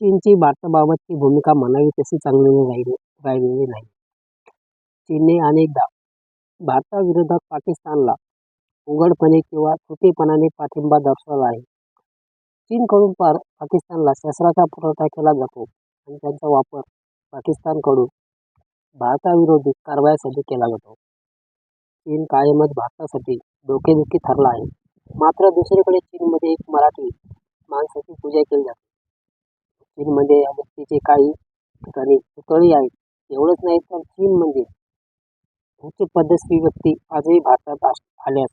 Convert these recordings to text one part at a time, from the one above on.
चीनची भारताबाबतची भूमिका म्हणावी तशी चांगली राहिली राहिलेली नाही. चीनने अनेकदा भारताविरोधात पाकिस्तानला उघडपणे किंवा छुपेपणाने पाठिंबा दर्शवला आहे. चीनकडून पार पाकिस्तानला शस्त्राचा पुरवठा केला जातो आणि त्यांचा वापर पाकिस्तानकडून भारताविरोधी कारवायासाठी केला जातो. चीन कायमच भारतासाठी डोकेदुखी ठरला आहे. मात्र दुसरीकडे चीनमध्ये एक मराठी माणसाची पूजा केली जाते. चीनमध्ये या व्यक्तीचे काही ठिकाणी पुतळे आहेत. एवढंच नाही तर चीनमध्ये उच्च उच्चपदस्थ व्यक्ती आजही भारतात आल्यास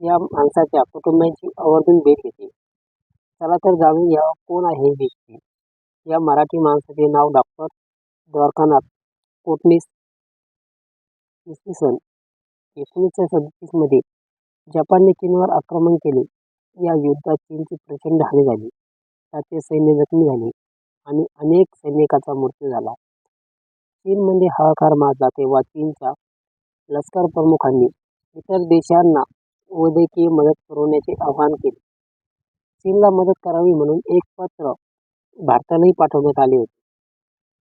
या माणसाच्या कुटुंबियांची आवर्जून भेट घेते. चला तर जाणून घ्यावा कोण आहे हे व्यक्ती. या मराठी माणसाचे नाव डॉक्टर द्वारकानाथ कोटणीस. इसवी सन एकोणीसशे सदतीसमध्ये जपानने चीनवर आक्रमण केले. या युद्धात चीनची प्रचंड हानी झाली. त्याचे सैन्य जखमी झाले आणि अनेक सैनिकांचा मृत्यू झाला. चीनमध्ये हाहाकार माजला तेव्हा चीनच्या लष्करप्रमुखांनी इतर देशांना वैद्यकीय मदत पुरवण्याचे आवाहन केले. चीनला मदत करावी म्हणून एक पत्र भारतालाही पाठवण्यात आले होते.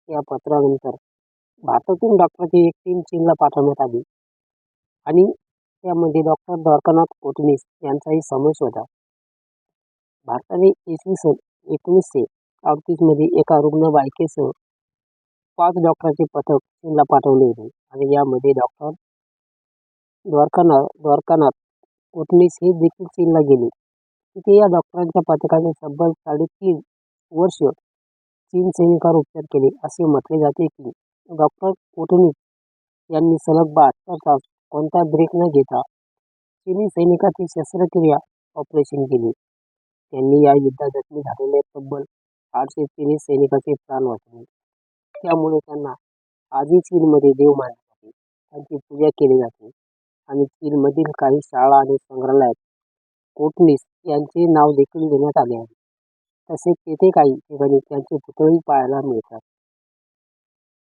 या पत्रानंतर भारतातून डॉक्टरची एक टीम चीनला पाठवण्यात आली आणि त्यामध्ये डॉक्टर द्वारकानाथ कोटणीस यांचाही समावेश होता. भारताने इसवी सन एकोणीसशे अडतीसमध्ये एका रुग्णवाहिकेसह पाच डॉक्टरांचे पथक चीनला पाठवले होते आणि यामध्ये डॉक्टर द्वारकानाथ द्वारकानाथ कोटणीस हे देखील चीनला गेले. तिथे या डॉक्टरांच्या पथकाने तब्बल साडेतीन वर्ष चीन सैनिकांवर उपचार केले. असे म्हटले जाते की डॉक्टर कोटणीस यांनी सलग बहात्तर तास कोणता ब्रेक न घेता चीनी सैनिकाची शस्त्रक्रिया ऑपरेशन केली. त्यांनी या युद्धात जखमी झालेल्या तब्बल आठशे चीनी सैनिकांचे प्राण वाचले त्यामुळे त्यांना आजही चीनमध्ये देव मानले जाते. त्यांची पूजा केली जाते आणि चीनमधील काही शाळा आणि संग्रहालयात कोटणीस यांचे नाव देखील देण्यात आले आहे. तसेच तेथे काही ठिकाणी त्यांचे पुतळेही पाहायला मिळतात.